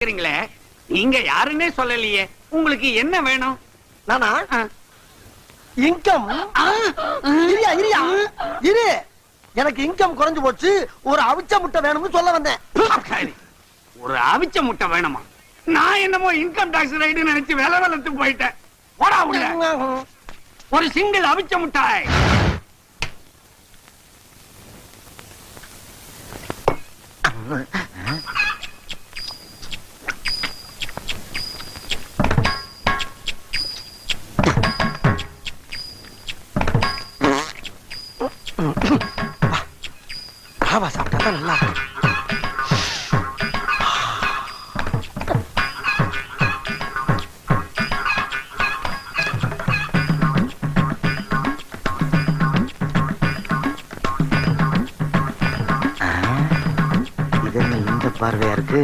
கேக்குறீங்களே? நீங்க யாருன்னே சொல்லலையே. உங்களுக்கு என்ன வேணும்? நானா. இன்கம் இரியா இரியா. இரு. எனக்கு இன்கம் குறைஞ்சு போச்சு. ஒரு அவிச்ச முட்டை வேணும்னு சொல்ல வந்தேன். ஒரு அவிச்ச முட்டை வேணுமா? நான் என்னமோ இன்கம் டாக்ஸ் ரைடு நினைச்சு வேலை வளர்த்து போயிட்டேன். போடா உள்ள. ஒரு சிங்கிள் அவிச்ச முட்டாய். ராவா சாப்பிட்டா தான் நல்லா பார்வையா இருக்கு?